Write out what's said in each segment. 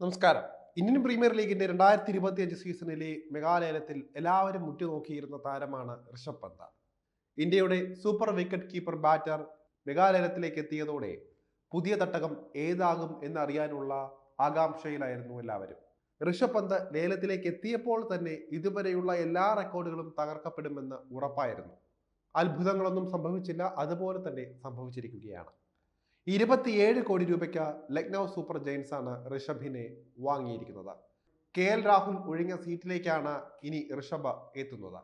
നമസ്കാരം. Indian premier ലീഗിന്റെ രണ്ടായിരത്തി ഇരുപത്തി അഞ്ച് സീസണിലെ മെഗാലയനത്തിൽ എല്ലാവരും ഉറ്റുനോക്കിയിരുന്ന താരമാണ് ഋഷഭ് പന്ത. ഇന്ത്യയുടെ സൂപ്പർ വിക്കറ്റ് കീപ്പർ ബാറ്റർ മെഗാലയനത്തിലേക്ക് എത്തിയതോടെ പുതിയ തട്ടകം ഏതാകും എന്നറിയാനുള്ള ആകാംക്ഷയിലായിരുന്നു എല്ലാവരും. ഋഷഭ് പന്ത് ലേലത്തിലേക്ക് എത്തിയപ്പോൾ തന്നെ ഇതുവരെയുള്ള എല്ലാ റെക്കോർഡുകളും തകർക്കപ്പെടുമെന്ന് ഉറപ്പായിരുന്നു. അത്ഭുതങ്ങളൊന്നും സംഭവിച്ചില്ല അതുപോലെ തന്നെ സംഭവിച്ചിരിക്കുകയാണ്. ഇരുപത്തിയേഴ് കോടി രൂപയ്ക്ക് ലക്നൗ സൂപ്പർ ജയൻസ് ആണ് ഋഷഭിനെ വാങ്ങിയിരിക്കുന്നത്. കെ എൽ രാഹുൽ ഒഴിഞ്ഞ സീറ്റിലേക്കാണ് ഇനി ഋഷഭ് എത്തുന്നത്.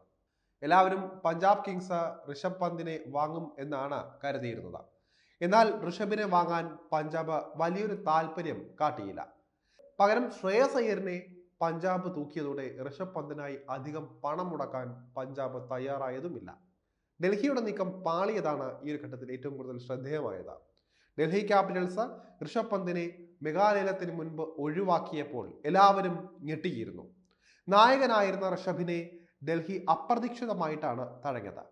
എല്ലാവരും പഞ്ചാബ് കിങ്സ് ഋഷഭ് പന്തിനെ വാങ്ങും എന്നാണ് കരുതിയിരുന്നത്. എന്നാൽ ഋഷഭിനെ വാങ്ങാൻ പഞ്ചാബ് വലിയൊരു താല്പര്യം കാട്ടിയില്ല. പകരം ശ്രേയസ് അയ്യറിനെ പഞ്ചാബ് തൂക്കിയതോടെ ഋഷഭ് പന്തിനായി അധികം പണം മുടക്കാൻ പഞ്ചാബ് തയ്യാറായതുമില്ല. ഡൽഹിയുടെ നീക്കം പാളിയതാണ് ഈ ഒരു ഘട്ടത്തിൽ ഏറ്റവും കൂടുതൽ ശ്രദ്ധേയമായത്. ഡൽഹി ക്യാപിറ്റൽസ് ഋഷഭ് പന്തിനെ മെഗാലയത്തിന് മുൻപ് ഒഴിവാക്കിയപ്പോൾ എല്ലാവരും ഞെട്ടിയിരുന്നു. നായകനായിരുന്ന ഋഷഭിനെ ഡൽഹി അപ്രതീക്ഷിതമായിട്ടാണ് തഴഞ്ഞത്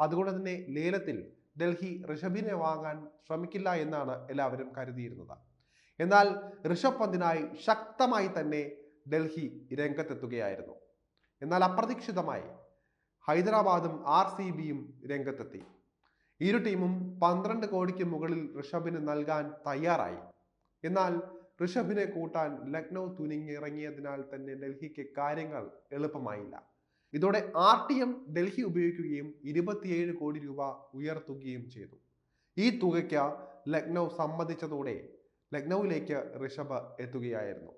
അതുകൊണ്ട് തന്നെ ലേലത്തിൽ ഡൽഹി ഋഷഭിനെ വാങ്ങാൻ ശ്രമിക്കില്ല എന്നാണ് എല്ലാവരും കരുതിയിരുന്നത്. എന്നാൽ ഋഷഭ് പന്തിനായി ശക്തമായി തന്നെ ഡൽഹി രംഗത്തെത്തുകയായിരുന്നു. എന്നാൽ അപ്രതീക്ഷിതമായി ഹൈദരാബാദും ആർ സി ബിയും രംഗത്തെത്തി. ഇരു ടീമും പന്ത്രണ്ട് കോടിക്ക് മുകളിൽ ഋഷഭിന് നൽകാൻ തയ്യാറായി. എന്നാൽ ഋഷഭിനെ കൂട്ടാൻ ലക്നൗ തുനിങ്ങിറങ്ങിയതിനാൽ തന്നെ ഡൽഹിക്ക് കാര്യങ്ങൾ എളുപ്പമായില്ല. ഇതോടെ ആർ ടി എം ഡൽഹി ഉപയോഗിക്കുകയും ഇരുപത്തിയേഴ് കോടി രൂപ ഉയർത്തുകയും ചെയ്തു. ഈ തുകയ്ക്ക് ലക്നൗ സമ്മതിച്ചതോടെ ലക്നൌവിലേക്ക് ഋഷഭ് എത്തുകയായിരുന്നു.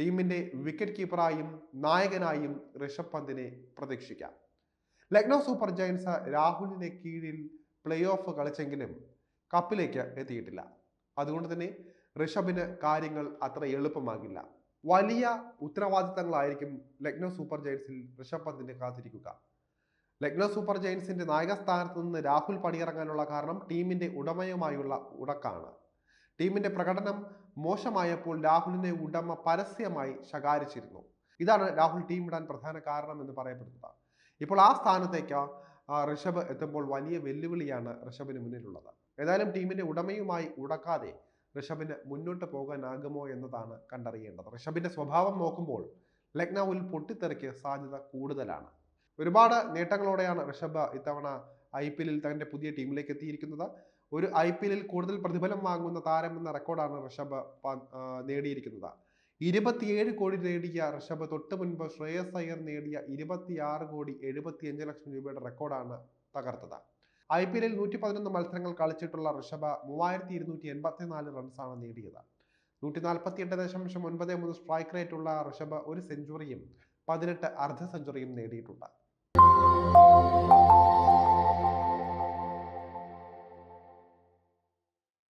ടീമിന്റെ വിക്കറ്റ് കീപ്പറായും നായകനായും ഋഷഭ് പന്തിനെ പ്രതീക്ഷിക്കാം. ലക്നൗ സൂപ്പർ ജയൻസ് രാഹുലിനെ കീഴിൽ പ്ലേ ഓഫ് കളിച്ചെങ്കിലും കപ്പിലേക്ക് എത്തിയിട്ടില്ല. അതുകൊണ്ട് തന്നെ ഋഷഭിന് കാര്യങ്ങൾ അത്ര എളുപ്പമാകില്ല. വലിയ ഉത്തരവാദിത്തങ്ങളായിരിക്കും ലക്നൗ സൂപ്പർ ജയൻസിൽ ഋഷഭ് പന്തിന് കാത്തിരിക്കുക. ലക്നൗ സൂപ്പർ ജയൻസിന്റെ നായക സ്ഥാനത്ത് നിന്ന് രാഹുൽ പണിയിറങ്ങാനുള്ള കാരണം ടീമിന്റെ ഉടമയുമായുള്ള ഉടക്കാണ് ടീമിന്റെ പ്രകടനം മോശമായപ്പോൾ രാഹുലിനെ ഉടമ പരസ്യമായി ശകാരിച്ചിരുന്നു. ഇതാണ് രാഹുൽ ടീം ഇടാൻ പ്രധാന കാരണം എന്ന് പറയപ്പെടുന്നത്. ഇപ്പോൾ ആ സ്ഥാനത്തേക്ക് ഋഷഭ് എത്തുമ്പോൾ വലിയ വെല്ലുവിളിയാണ് ഋഷഭിന് മുന്നിലുള്ളത്. ഏതായാലും ടീമിന്റെ ഉടമയുമായി ഉടക്കാതെ ഋഷഭിന് മുന്നോട്ട് പോകാനാകുമോ എന്നതാണ് കണ്ടറിയേണ്ടത്. ഋഷഭിന്റെ സ്വഭാവം നോക്കുമ്പോൾ ലക്നൌവിൽ പൊട്ടിത്തെറിക്ക് സാധ്യത കൂടുതലാണ്. ഒരുപാട് നേട്ടങ്ങളോടെയാണ് ഋഷഭ് ഇത്തവണ ഐ പി എല്ലിൽ തന്റെ പുതിയ ടീമിലേക്ക് എത്തിയിരിക്കുന്നത്. ഒരു ഐ പി എല്ലിൽ കൂടുതൽ പ്രതിഫലം വാങ്ങുന്ന താരം എന്ന റെക്കോർഡാണ് ഋഷഭ് നേടിയിരിക്കുന്നത്. ഇരുപത്തിയേഴ് കോടി നേടിയ ഋഷഭ് തൊട്ട് മുൻപ് ശ്രേയസ് അയ്യർ നേടിയ ഇരുപത്തിയാറ് കോടി എഴുപത്തിയഞ്ച് ലക്ഷം രൂപയുടെ റെക്കോർഡാണ് തകർത്തത്. ഐ പി എല്ലിൽ നൂറ്റി പതിനൊന്ന് മത്സരങ്ങൾ കളിച്ചിട്ടുള്ള ഋഷഭ മൂവായിരത്തി ഇരുന്നൂറ്റി എൺപത്തിനാല് റൺസാണ് നേടിയത്. നൂറ്റി നാൽപ്പത്തി എട്ട് ദശാംശം ഒൻപത് മൂന്ന് സ്ട്രൈക്ക് റേറ്റ് ഉള്ള ഋഷഭ് ഒരു സെഞ്ചുറിയും പതിനെട്ട് അർദ്ധ സെഞ്ചുറിയും നേടിയിട്ടുണ്ട്.